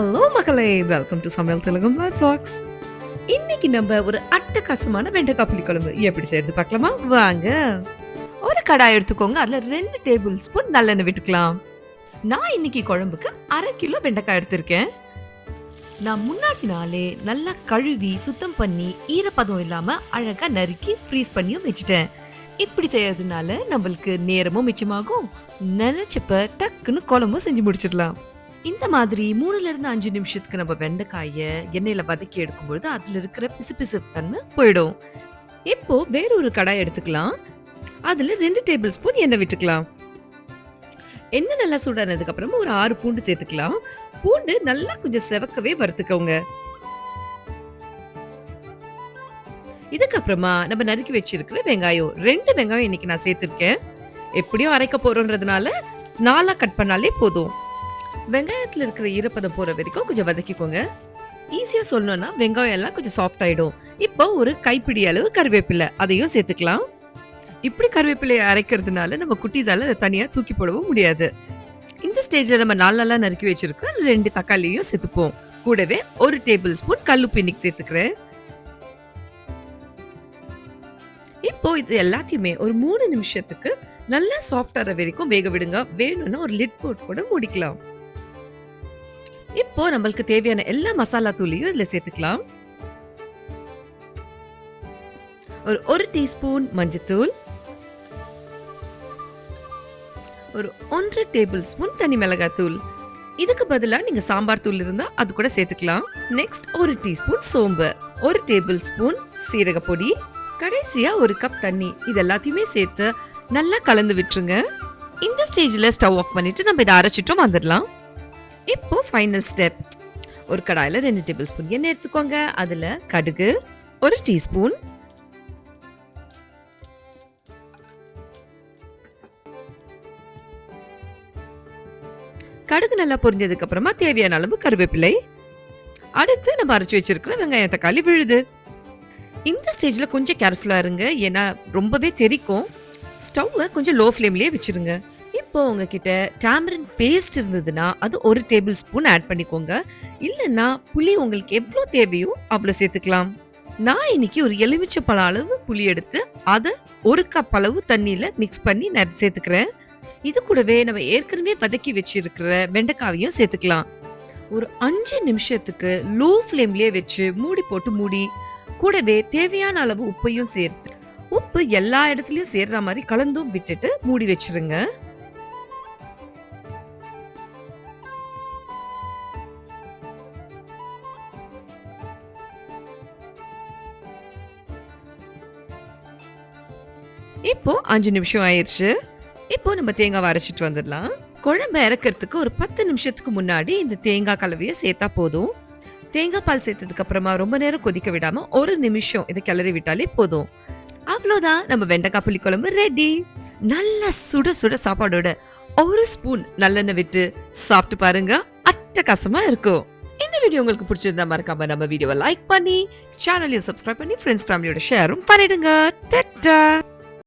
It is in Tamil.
ஹலோ மக்களே வெல்கம் டு சமையல் தெலுங்கு மை ஃபாக்ஸ் இன்னைக்கு நம்ம ஒரு அட்டகாசமான வெண்டைக்காய் புளி குழம்பு. எப்படி செய்யறது பார்க்கலாமா? வாங்க. ஒரு கடாய் எடுத்துக்கோங்க. அதில் ரெண்டு டேபிள் ஸ்பூன் நல்லெண்ணெய் விட்டுக்கலாம். நான் இன்னைக்கு குழம்புக்கு அரை கிலோ வெண்டைக்காய் எடுத்திருக்கேன். நான் முன்னாடி நாளே நல்லா கழுவி சுத்தம் பண்ணி ஈரப்பதம் இல்லாமல் அழகாக நறுக்கி ஃப்ரீஸ் பண்ணியும் வச்சுட்டேன். இப்படி செய்யறதுனால நம்மளுக்கு நேரமும் மிச்சமாகும். நினைச்சப்ப டக்குன்னு குழம்பும் செஞ்சு முடிச்சிடலாம். இந்த மாதிரி மூணுல இருந்து அஞ்சு நிமிஷத்துக்கு நம்ம வெண்டைக்காய எண்ணெயில வதக்கி எடுக்கும்பொழுது அதுல இருக்கிற பிசுபிசு தன்மை போயிடும். இப்போ வேற ஒரு கடாய் எடுத்துக்கலாம். அதுல ரெண்டு டேபிள் ஸ்பூன் எண்ணெய் விட்டுக்கலாம். எண்ணெய் நல்லா சூடானதுக்கு அப்புறமா ஒரு ஆறு பூண்டு சேர்த்துக்கலாம். பூண்டு நல்லா கொஞ்சம் செவக்கவே வறுத்துக்கோங்க. இதுக்கப்புறமா நம்ம நறுக்கி வச்சிருக்கிற வெங்காயம் ரெண்டு வெங்காயம் இன்னைக்கு நான் சேர்த்திருக்கேன். எப்படியும் அரைக்க போறோன்றதுனால நாலா கட் பண்ணாலே போதும். வெங்காயத்தில் இருக்கிற ஈரப்பதம் போகிற வரைக்கும் கொஞ்சம் வதக்கிக்கோங்க. ஈஸியாக சொல்லணும்னா வெங்காயம் எல்லாம் கொஞ்சம் சாஃப்ட் ஆகிடும் இப்போ ஒரு கைப்பிடி அளவு கருவேப்பிலை அதையும் சேர்த்துக்கலாம். இப்படி கருவேப்பிலையை அரைக்கிறதுனால நம்ம குட்டீஸால அதை தனியாக தூக்கி போடவும் முடியாது. இந்த ஸ்டேஜில் நம்ம நாலு நாளாக நறுக்கி வச்சிருக்கிற ரெண்டு தக்காளியும் சேர்த்துப்போம். கூடவே ஒரு டேபிள் ஸ்பூன் கல்லுப்பு இன்னைக்கு சேர்த்துக்கிறேன். இப்போ இது எல்லாத்தையுமே ஒரு மூணு நிமிஷத்துக்கு நல்லா சாஃப்ட் ஆகிற வரைக்கும் வேக விடுங்க. வேணும்னா ஒரு லிட் போட்டு கூட மூடிக்கலாம். இப்போ நம்மளுக்கு தேவையான எல்லா மசாலா தூளையும் இதில் சேர்த்துக்கலாம். ஒரு ஒரு டீஸ்பூன் மஞ்சத்தூள். ஒரு ஒன்றரை டேபிள் ஸ்பூன் தனி மிளகாய் தூள். இதுக்கு பதிலா நீங்க சாம்பார் தூள் இருந்தால் அது கூட சேர்த்துக்கலாம். நெக்ஸ்ட் ஒரு டீஸ்பூன் சோம்பு. ஒரு டேபிள் ஸ்பூன் சீரக பொடி. கடைசியா ஒரு கப் தண்ணி. இது எல்லாத்தையுமே சேர்த்து நல்லா கலந்து விட்டுருங்க. இந்த ஸ்டேஜ்ல ஸ்டவ் ஆஃப் பண்ணிட்டு நம்ம இதை அரைச்சிட்டும் வந்துடலாம். இப்போ ஃபைனல் ஸ்டெப் ஒரு கடாயில ரெண்டு டேபிள் ஸ்பூன் எண்ணெய் எடுத்துக்கோங்க. அதுல கடுகு ஒரு டீஸ்பூன் கடுகு நல்லா பொரிஞ்சதுக்கு அப்புறமா தேவையான அளவு கருவேப்பிலை. அடுத்து நம்ம அரைச்சு வச்சிருக்கிற வெங்காயம் தக்காளி விழுது. இந்த ஸ்டேஜ்ல கொஞ்சம் கேர்ஃபுல்லா இருங்க. ஏன்னா ரொம்பவே தெரிக்கும். ஸ்டவ்வை கொஞ்சம் லோ ஃப்ளேம்லேயே வச்சிருங்க. இப்போ உங்ககிட்ட டேமரின் பேஸ்ட் இருந்ததுன்னா அது ஒரு டேபிள் ஸ்பூன் ஆட் பண்ணிக்கோங்க. இல்லைன்னா புளி உங்களுக்கு எவ்வளோ தேவையோ அவ்வளோ சேர்த்துக்கலாம். நான் இன்னைக்கு ஒரு எலுமிச்சை பழம் அளவு புளி எடுத்து அதை ஒரு கப் அளவு தண்ணியில் மிக்ஸ் பண்ணி நான் சேர்த்துக்கிறேன். இது கூடவே நம்ம ஏற்கனவே வதக்கி வச்சிருக்கிற வெண்டைக்காவையும் சேர்த்துக்கலாம். ஒரு அஞ்சு நிமிஷத்துக்கு லோ ஃப்ளேம்லேயே வச்சு மூடி போட்டு மூடி கூடவே தேவையான அளவு உப்பையும் சேர்த்து உப்பு எல்லா இடத்துலயும் சேர்ற மாதிரி கலந்தும் விட்டுட்டு மூடி வச்சிருங்க. இப்போ அஞ்சு நிமிஷம் ஆயிருச்சு. இப்போ நம்ம தேங்காய் அரைச்சிட்டு வந்துடலாம். குழம்பு இறக்கிறதுக்கு ஒரு பத்து நிமிஷத்துக்கு முன்னாடி இந்த தேங்காய் கலவையை சேர்த்தா போதும். தேங்காய் பால் சேர்த்ததுக்கு அப்புறமா ரொம்ப நேரம் கொதிக்க விடாம ஒரு நிமிஷம் இதை கிளறி விட்டாலே போதும். அவ்வளோதான் நம்ம வெண்டைக்காய் புளி குழம்பு ரெடி நல்ல சுட சுட சாப்பாடோட ஒரு ஸ்பூன் நல்லெண்ணெய் விட்டு சாப்பிட்டு பாருங்க அட்டகாசமா இருக்கும். இந்த வீடியோ உங்களுக்கு பிடிச்சிருந்தா மறக்காம நம்ம வீடியோவை லைக் பண்ணி சேனலையும் சப்ஸ்கிரைப் பண்ணி ஃப்ரெண்ட்ஸ் ஃபேமிலியோட ஷேரும் பண்ணிடுங்க. டட்டா!